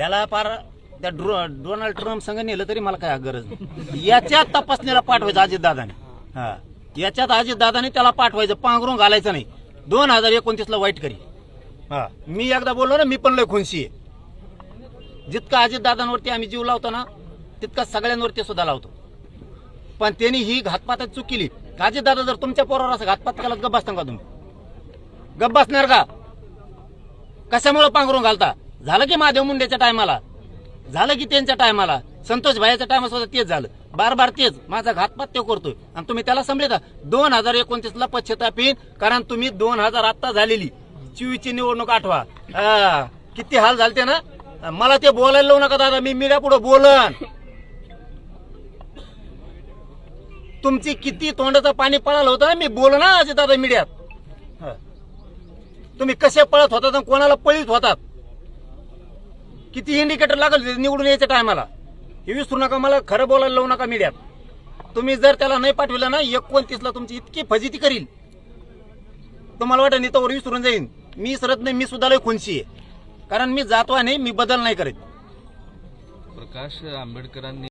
त्याला पार त्या ड्रो डोनाल्ड ट्रम्प संघ नेलं तरी मला काय गरज नाही. याच्यात तपासणीला पाठवायचं अजित दादाने हा. याच्यात अजित दादाने त्याला पाठवायचं पांघरून घालायचं नाही. दोन हजार एकोणतीसला वाईट करी. हा. मी एकदा बोललो ना मी पण लय खुनशी आहे. जितका अजित दादांवरती आम्ही जीव लावतो ना तितका सगळ्यांवरती सुद्धा लावतो. पण त्यांनी ही घातपात चूक केली अजित दादा जर तुमच्या पोरावर असं घातपात केला गप्प बसता का तुम्ही? गप्प बसणार का? कशामुळे पांघरून घालता? झालं की महादेव मुंडेच्या टायमाला? झालं की त्यांच्या टायमाला? संतोष भाईच्या टायमा सुद्धा तेच झालं. बार बार तेच. माझा घातपात ते करतोय. आणि तुम्ही त्याला समजता दोन हजार एकोणतीस ला पश्चाताप येईन कारण तुम्ही दोन हजार आत्ता झालेली. चिवीची निवडणूक आठवा. किती हाल झालते ना? मला ते बोलायला लावू नका दादा मी मीडिया पुढे बोलन. तुमची किती तोंडाचं पाणी पळालं होतं ना मी बोल ना दादा मीडियात. तुम्ही कसे पळत होतात आणि कोणाला पळीत होतात? किती इंडिकेटर लागल निवडून यायच्या टायमाला हे विसरू नका मला खरं बोलायला लावू नका मीडियात तुम्ही जर त्याला नाही पाठविलं ना एकोणतीस ला तुमची इतकी फजिती करील. तुम्हाला वाटत नेतावर विसरून जाईन. मी सरत नाही मी सुद्धा लय खुनशी आहे. कारण मी जातो नाही मी बदल नाही करीत. प्रकाश आंबेडकरांनी